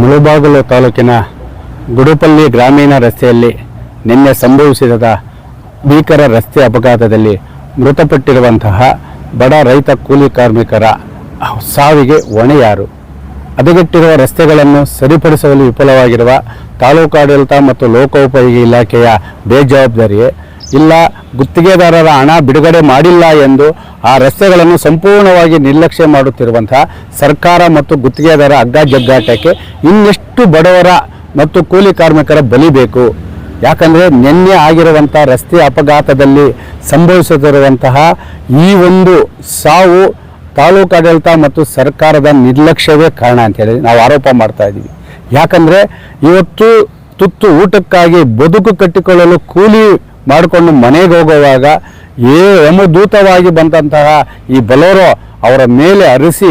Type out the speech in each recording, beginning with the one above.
ಮುಳುಬಾಗಿಲು ತಾಲೂಕಿನ ಗುಡುಪಲ್ಲಿ ಗ್ರಾಮೀಣ ರಸ್ತೆಯಲ್ಲಿ ನಿನ್ನೆ ಸಂಭವಿಸಿದ ಭೀಕರ ರಸ್ತೆ ಅಪಘಾತದಲ್ಲಿ ಮೃತಪಟ್ಟಿರುವಂತಹ ಬಡ ರೈತ ಕೂಲಿ ಕಾರ್ಮಿಕರ ಸಾವಿಗೆ ಹೊಣೆಯಾರು. ಹದಗೆಟ್ಟಿರುವ ರಸ್ತೆಗಳನ್ನು ಸರಿಪಡಿಸಲು ವಿಫಲವಾಗಿರುವ ತಾಲೂಕಾಡಳಿತ ಮತ್ತು ಲೋಕೋಪಯೋಗಿ ಇಲಾಖೆಯ ಬೇಜವಾಬ್ದಾರಿಯೇ ಇಲ್ಲ, ಗುತ್ತಿಗೆದಾರರ ಹಣ ಬಿಡುಗಡೆ ಮಾಡಿಲ್ಲ ಎಂದು ಆ ರಸ್ತೆಗಳನ್ನು ಸಂಪೂರ್ಣವಾಗಿ ನಿರ್ಲಕ್ಷ್ಯ ಮಾಡುತ್ತಿರುವಂತಹ ಸರ್ಕಾರ ಮತ್ತು ಗುತ್ತಿಗೆದಾರ ಅಗ್ಗ ಜಗ್ಗಾಟಕ್ಕೆ ಇನ್ನೆಷ್ಟು ಬಡವರ ಮತ್ತು ಕೂಲಿ ಕಾರ್ಮಿಕರ ಬಲಿಬೇಕು ಯಾಕಂದರೆ ನಿನ್ನೆ ಆಗಿರುವಂಥ ರಸ್ತೆ ಅಪಘಾತದಲ್ಲಿ ಸಂಭವಿಸುತ್ತಿರುವಂತಹ ಈ ಒಂದು ಸಾವು ತಾಲೂಕಾಡಳಿತ ಮತ್ತು ಸರ್ಕಾರದ ನಿರ್ಲಕ್ಷ್ಯವೇ ಕಾರಣ ಅಂತೇಳಿ ನಾವು ಆರೋಪ ಮಾಡ್ತಾ ಇದ್ದೀವಿ. ಯಾಕಂದರೆ ಇವತ್ತು ತುತ್ತು ಊಟಕ್ಕಾಗಿ ಬದುಕು ಕಟ್ಟಿಕೊಳ್ಳಲು ಕೂಲಿ ಮಾಡಿಕೊಂಡು ಮನೆಗೆ ಹೋಗುವಾಗ ಏ ಯಮದೂತವಾಗಿ ಬಂದಂತಹ ಈ ಬಲೋರೋ ಅವರ ಮೇಲೆ ಅರಿಸಿ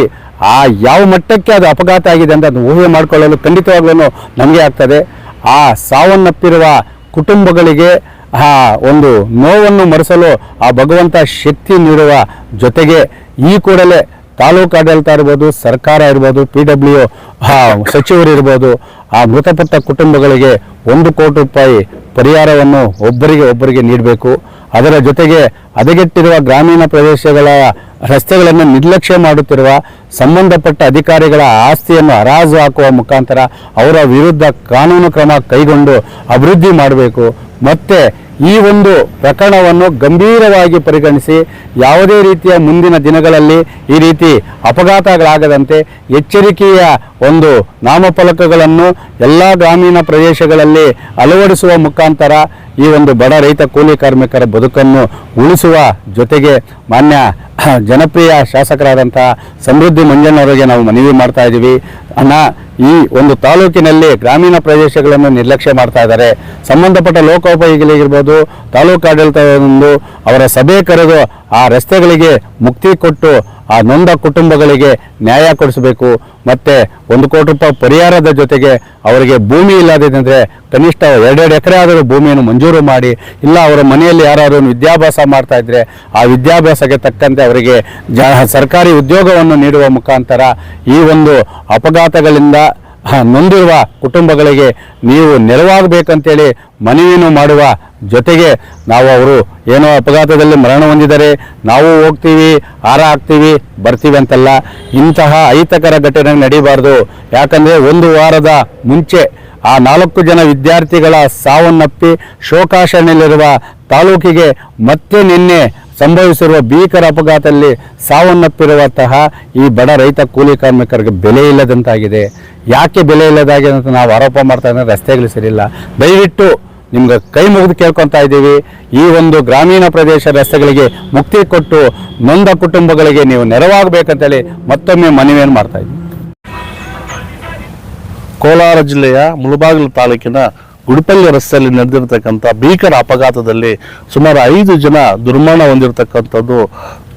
ಆ ಯಾವ ಮಟ್ಟಕ್ಕೆ ಅದು ಅಪಘಾತ ಆಗಿದೆ ಅಂತ ಅದನ್ನು ಊಹೆ ಮಾಡಿಕೊಳ್ಳಲು ಖಂಡಿತವಾಗ್ಲೂ ನಮಗೆ ಆಗ್ತದೆ. ಆ ಸಾವನ್ನಪ್ಪಿರುವ ಕುಟುಂಬಗಳಿಗೆ ಆ ಒಂದು ನೋವನ್ನು ಮರೆಸಲು ಆ ಭಗವಂತ ಶಕ್ತಿ ನೀಡುವ ಜೊತೆಗೆ ಈ ಕೂಡಲೇ ತಾಲೂಕಾಡಳಿತ ಇರ್ಬೋದು, ಸರ್ಕಾರ ಇರ್ಬೋದು ಪಿ ಡಬ್ಲ್ಯೂ ಸಚಿವರು ಇರ್ಬೋದು, ಆ ಮೃತಪಟ್ಟ ಕುಟುಂಬಗಳಿಗೆ ಒಂದು ಕೋಟಿ ರೂಪಾಯಿ ಪರಿಹಾರವನ್ನು ಒಬ್ಬರಿಗೆ ಒಬ್ಬರಿಗೆ ನೀಡಬೇಕು. ಅದರ ಜೊತೆಗೆ ಹದಗೆಟ್ಟಿರುವ ಗ್ರಾಮೀಣ ಪ್ರದೇಶಗಳ ರಸ್ತೆಗಳನ್ನು ನಿರ್ಲಕ್ಷ್ಯ ಮಾಡುತ್ತಿರುವ ಸಂಬಂಧಪಟ್ಟ ಅಧಿಕಾರಿಗಳ ಆಸ್ತಿಯನ್ನು ಹರಾಜು ಹಾಕುವ ಮುಖಾಂತರ ಅವರ ವಿರುದ್ಧ ಕಾನೂನು ಕ್ರಮ ಕೈಗೊಂಡು ಅಭಿವೃದ್ಧಿ ಮಾಡಬೇಕು. ಮತ್ತು ಈ ಒಂದು ಪ್ರಕರಣವನ್ನು ಗಂಭೀರವಾಗಿ ಪರಿಗಣಿಸಿ ಯಾವುದೇ ರೀತಿಯ ಮುಂದಿನ ದಿನಗಳಲ್ಲಿ ಈ ರೀತಿ ಅಪಘಾತಗಳಾಗದಂತೆ ಎಚ್ಚರಿಕೆಯ ಒಂದು ನಾಮಫಲಕಗಳನ್ನು ಎಲ್ಲ ಗ್ರಾಮೀಣ ಪ್ರದೇಶಗಳಲ್ಲಿ ಅಳವಡಿಸುವ ಮುಖಾಂತರ ಈ ಒಂದು ಬಡ ರೈತ ಕೂಲಿ ಕಾರ್ಮಿಕರ ಬದುಕನ್ನು ಉಳಿಸುವ ಜೊತೆಗೆ ಮಾನ್ಯ ಜನಪ್ರಿಯ ಶಾಸಕರಾದಂತಹ ಸಮೃದ್ಧಿ ಮಂಜಣ್ಣವರಿಗೆ ನಾವು ಮನವಿ ಮಾಡ್ತಾ ಇದ್ದೀವಿ. ಅಣ್ಣ ಈ ಒಂದು ತಾಲೂಕಿನಲ್ಲಿ ಗ್ರಾಮೀಣ ಪ್ರದೇಶಗಳನ್ನು ನಿರ್ಲಕ್ಷ್ಯ ಮಾಡ್ತಾ ಇದ್ದಾರೆ. ಸಂಬಂಧಪಟ್ಟ ಲೋಕೋಪಯೋಗಿಗಳಿಗಿರ್ಬೋದು ತಾಲೂಕಾಡಳಿತ ಒಂದು ಅವರ ಸಭೆ ಕರೆದು ಆ ರಸ್ತೆಗಳಿಗೆ ಮುಕ್ತಿ ಕೊಟ್ಟು ಆ ನೊಂದ ಕುಟುಂಬಗಳಿಗೆ ನ್ಯಾಯ ಕೊಡಿಸಬೇಕು, ಮತ್ತು ಒಂದು ಕೋಟಿ ರೂಪಾಯಿ ಪರಿಹಾರದ ಜೊತೆಗೆ ಅವರಿಗೆ ಭೂಮಿ ಇಲ್ಲದಿದ್ದರೆ ಕನಿಷ್ಠ ಎರಡೆರಡು ಎಕರೆ ಆದರೂ ಭೂಮಿಯನ್ನು ಮಂಜೂರು ಮಾಡಿ, ಇಲ್ಲ ಅವರ ಮನೆಯಲ್ಲಿ ಯಾರಾದರೂ ವಿದ್ಯಾಭ್ಯಾಸ ಮಾಡ್ತಾ ಇದ್ದರೆ ಆ ವಿದ್ಯಾಭ್ಯಾಸಕ್ಕೆ ತಕ್ಕಂತೆ ಅವರಿಗೆ ಜ ಸರ್ಕಾರಿ ಉದ್ಯೋಗವನ್ನು ನೀಡುವ ಮುಖಾಂತರ ಈ ಒಂದು ಅಪಘಾತಗಳಿಂದ ನೊಂದಿರುವ ಕುಟುಂಬಗಳಿಗೆ ನೀವು ನೆರವಾಗಬೇಕಂತೇಳಿ ಮನವಿಯನ್ನು ಮಾಡುವ ಜೊತೆಗೆ ನಾವು ಅವರು ಏನೋ ಅಪಘಾತದಲ್ಲಿ ಮರಣ ಹೊಂದಿದರೆ ನಾವು ಹೋಗ್ತೀವಿ, ಹಾರ ಹಾಕ್ತೀವಿ, ಬರ್ತೀವಿ ಅಂತಲ್ಲ. ಇಂತಹ ಅಹಿತಕರ ಘಟನೆ ನಡೀಬಾರ್ದು. ಯಾಕಂದರೆ ಒಂದು ವಾರದ ಮುಂಚೆ ಆ ನಾಲ್ಕು ಜನ ವಿದ್ಯಾರ್ಥಿಗಳ ಸಾವನ್ನಪ್ಪಿ ಶೋಕಾಶನಲ್ಲಿರುವ ತಾಲೂಕಿಗೆ ಮತ್ತೆ ನಿನ್ನೆ ಸಂಭವಿಸಿರುವ ಭೀಕರ ಅಪಘಾತದಲ್ಲಿ ಸಾವನ್ನಪ್ಪಿರುವಂತಹ ಈ ಬಡ ರೈತ ಕೂಲಿ ಕಾರ್ಮಿಕರಿಗೆ ಬೆಲೆ ಇಲ್ಲದಂತಾಗಿದೆ. ಯಾಕೆ ಬೆಲೆ ಇಲ್ಲದಾಗಿದೆ ಅಂತ ನಾವು ಆರೋಪ ಮಾಡ್ತಾ ಇದ್ದರೆ ರಸ್ತೆಗಳು ಸರಿಯಿಲ್ಲ. ದಯವಿಟ್ಟು ನಿಮ್ಗೆ ಕೈ ಮುಗಿದು ಕೇಳ್ಕೊತಾ ಇದ್ದೀವಿ. ಈ ಒಂದು ಗ್ರಾಮೀಣ ಪ್ರದೇಶ ರಸ್ತೆಗಳಿಗೆ ಮುಕ್ತಿ ಕೊಟ್ಟು ನೊಂದ ಕುಟುಂಬಗಳಿಗೆ ನೀವು ನೆರವಾಗಬೇಕಂತೇಳಿ ಮತ್ತೊಮ್ಮೆ ಮನವಿಯನ್ನು ಮಾಡ್ತಾ ಇದ್ದೀವಿ. ಕೋಲಾರ ಜಿಲ್ಲೆಯ ಮುಳಬಾಗಿಲು ತಾಲೂಕಿನ ಗುಡಿಪಲ್ಲಿ ರಸ್ತೆಯಲ್ಲಿ ನಡೆದಿರತಕ್ಕಂಥ ಭೀಕರ ಅಪಘಾತದಲ್ಲಿ ಸುಮಾರು ಐದು ಜನ ದುರ್ಮರಣ ಹೊಂದಿರತಕ್ಕಂಥದ್ದು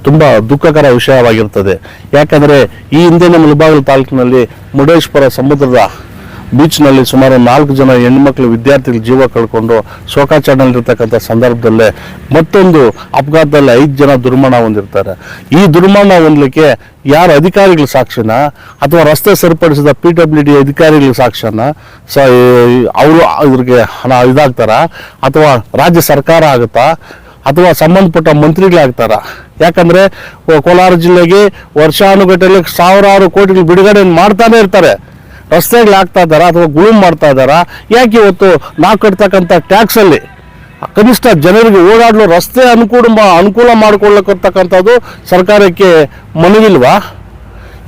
ತುಂಬ ದುಃಖಕರ ವಿಷಯವಾಗಿರ್ತದೆ. ಯಾಕಂದರೆ ಈ ಹಿಂದಿನ ಮುಳಬಾಗಿಲು ತಾಲೂಕಿನಲ್ಲಿ ಮುರುಡೇಶ್ವರ ಸಮುದ್ರದ ಬೀಚ್ನಲ್ಲಿ ಸುಮಾರು ನಾಲ್ಕು ಜನ ಹೆಣ್ಮಕ್ಳು ವಿದ್ಯಾರ್ಥಿಗಳು ಜೀವ ಕಳ್ಕೊಂಡು ಶೋಕಾಚರಣೆಯಲ್ಲಿರ್ತಕ್ಕಂಥ ಸಂದರ್ಭದಲ್ಲೇ ಮತ್ತೊಂದು ಅಪಘಾತದಲ್ಲಿ ಐದು ಜನ ದುರ್ಮರಣ ಹೊಂದಿರ್ತಾರೆ. ಈ ದುರ್ಮರಣ ಹೊಂದಲಿಕ್ಕೆ ಯಾರು ಅಧಿಕಾರಿಗಳ ಸಾಕ್ಷಿನ? ಅಥವಾ ರಸ್ತೆ ಸರಿಪಡಿಸಿದ ಪಿ ಡಬ್ಲ್ಯೂ ಡಿ ಅಧಿಕಾರಿಗಳ ಸಾಕ್ಷ್ಯನ ಸ ಅವರು ಇದ್ರಿಗೆ ಹಣ ಇದಾಗ್ತಾರ? ಅಥವಾ ರಾಜ್ಯ ಸರ್ಕಾರ ಆಗುತ್ತಾ? ಅಥವಾ ಸಂಬಂಧಪಟ್ಟ ಮಂತ್ರಿಗಳಾಗ್ತಾರ? ಯಾಕಂದ್ರೆ ಕೋಲಾರ ಜಿಲ್ಲೆಗೆ ವರ್ಷಾನುಗಟ್ಟಲೆ ಸಾವಿರಾರು ಕೋಟಿಗಳು ಬಿಡುಗಡೆ ಮಾಡ್ತಾನೆ ಇರ್ತಾರೆ. ರಸ್ತೆಗಳು ಹಾಕ್ತಾ ಇದ್ದಾರಾ ಅಥವಾ ಗುಳುಮ್ ಮಾಡ್ತಾ ಇದ್ದಾರಾ? ಯಾಕೆ ಇವತ್ತು ನಾವು ಕಟ್ತಕ್ಕಂಥ ಟ್ಯಾಕ್ಸಲ್ಲಿ ಕನಿಷ್ಠ ಜನರಿಗೆ ಓಡಾಡಲು ರಸ್ತೆ ಅನುಕೂಲ ಅನುಕೂಲ ಮಾಡಿಕೊಳ್ಳಕ್ಕಂಥದ್ದು ಸರ್ಕಾರಕ್ಕೆ ಮನವಿಲ್ವಾ?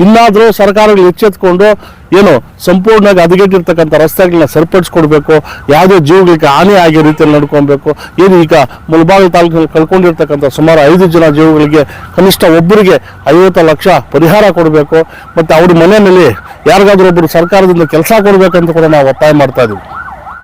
ಇನ್ನಾದರೂ ಸರ್ಕಾರಗಳು ಎಚ್ಚೆತ್ಕೊಂಡು ಏನು ಸಂಪೂರ್ಣವಾಗಿ ಹದಗೆಟ್ಟಿರ್ತಕ್ಕಂಥ ರಸ್ತೆಗಳನ್ನ ಸರಿಪಡಿಸ್ಕೊಡ್ಬೇಕು, ಯಾವುದೇ ಜೀವಗಳಿಗೆ ಹಾನಿ ಆಗಿರೋ ರೀತಿಯಲ್ಲಿ ನಡ್ಕೊಬೇಕು ಏನು ಈಗ ಮುಲ್ಬಾಗಿಲು ತಾಲೂಕಿನಲ್ಲಿ ಕಳ್ಕೊಂಡಿರ್ತಕ್ಕಂಥ ಸುಮಾರು ಐದು ಜನ ಜೀವಗಳಿಗೆ ಕನಿಷ್ಠ ಒಬ್ಬರಿಗೆ ಐವತ್ತು ಲಕ್ಷ ಪರಿಹಾರ ಕೊಡಬೇಕು. ಮತ್ತು ಅವ್ರ ಮನೆಯಲ್ಲಿ ಯಾರಿಗಾದ್ರೂ ಒಬ್ಬರು ಸರ್ಕಾರದಿಂದ ಕೆಲಸ ಕೊಡಬೇಕಂತ ಕೂಡ ನಾವು ಒತ್ತಾಯ ಮಾಡ್ತಾ ಇದ್ದೀವಿ